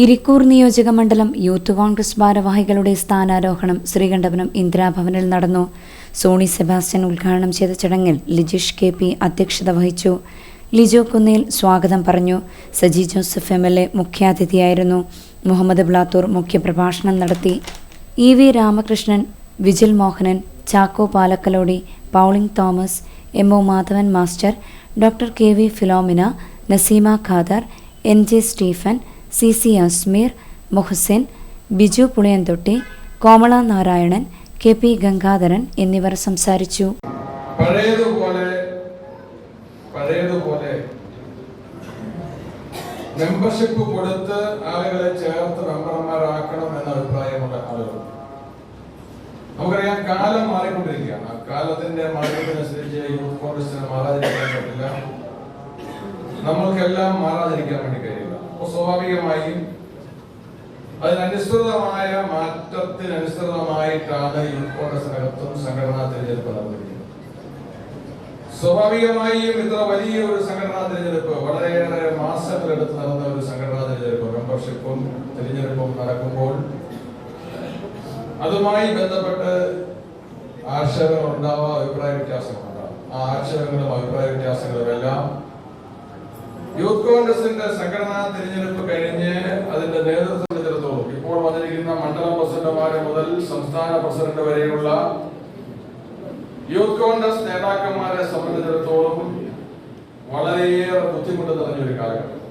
ഇരിക്കൂർ നിയോജക മണ്ഡലം യൂത്ത് കോൺഗ്രസ് ഭാരവാഹികളുടെ സ്ഥാനാരോഹണം ശ്രീകണ്ഠപുരം ഇന്ദിരാഭവനിൽ നടന്നു. സോണി സെബാസ്റ്റ്യൻ ഉദ്ഘാടനം ചെയ്ത ചടങ്ങിൽ ലിജിഷ് കെ പി അധ്യക്ഷത വഹിച്ചു. ലിജോ കുന്നേൽ സ്വാഗതം പറഞ്ഞു. Saji Joseph M L A മുഖ്യാതിഥിയായിരുന്നു. Muhammad Blathur മുഖ്യപ്രഭാഷണം നടത്തി. E V Ramakrishnan Vijil Mohanan Chacko Palakkalody Pauling Thomas M O Madhavan master doctor K V Philomina Naseema Khader N J Stephen C C Asmeer Muhasin Biju Puliyanthotty Komala Narayanan K P Gangadharan എന്നിവർ സംസാരിച്ചു. പഴയതുപോലെ പഴയതുപോലെ membership കൊടുത്ത് ആളുകളെ ചേർത്ത് മെമ്പർമാരാക്കണം എന്ന അഭിപ്രായമുള്ള ആളുകൾ. നമുക്കറിയാം കാലം മാറിക്കൊണ്ടിരിക്കുകയാണ്. കാലത്തിന്റെ മാറ്റത്തിനനുസരിച്ച് യൂത്ത് കോൺഗ്രസിന് മാറാതിരിക്കാൻ പറ്റില്ല. നമ്മൾക്കെല്ലാം മാറാതിരിക്കാൻ വേണ്ടി അപ്പോൾ സ്വാഭാവികമായും അതിനനുസൃതമായ മാറ്റത്തിനനുസൃതമായിട്ടാണ് യൂത്ത് കോൺഗ്രസിനകത്തും സംഘടനാ തിരഞ്ഞെടുപ്പ് നടന്നിരിക്കുന്നത്. സ്വാഭാവികമായും ഇത്ര വലിയ ഒരു സംഘടനാ തിരഞ്ഞെടുപ്പ് വളരെയേറെ മാസങ്ങളെടുത്ത് നടന്ന ഒരു സംഘടനാ തിരഞ്ഞെടുപ്പ് മെമ്പർഷിപ്പും തിരഞ്ഞെടുപ്പും നടക്കുമ്പോൾ അതുമായി ബന്ധപ്പെട്ട് ആക്ഷേപങ്ങൾ ഉണ്ടാവുക അഭിപ്രായ വ്യത്യാസങ്ങൾ ഉണ്ടാവും. ആ ആക്ഷേപങ്ങളും അഭിപ്രായ വ്യത്യാസങ്ങളും എല്ലാം കോൺഗ്രസിന്റെ സംഘടനാ തിരഞ്ഞെടുപ്പ് കഴിഞ്ഞ് അതിന്റെ നേതൃത്വം ഇപ്പോൾ വന്നിരിക്കുന്ന മണ്ഡലം പ്രസിഡന്റുമാരെ മുതൽ സംസ്ഥാന പ്രസിഡന്റ് വരെയുള്ള യൂത്ത് കോൺഗ്രസ് നേതാക്കന്മാരെ സംബന്ധിച്ചിടത്തോളം വളരെയേറെ ബുദ്ധിമുട്ട് നിറഞ്ഞൊരു കാലഘട്ടം.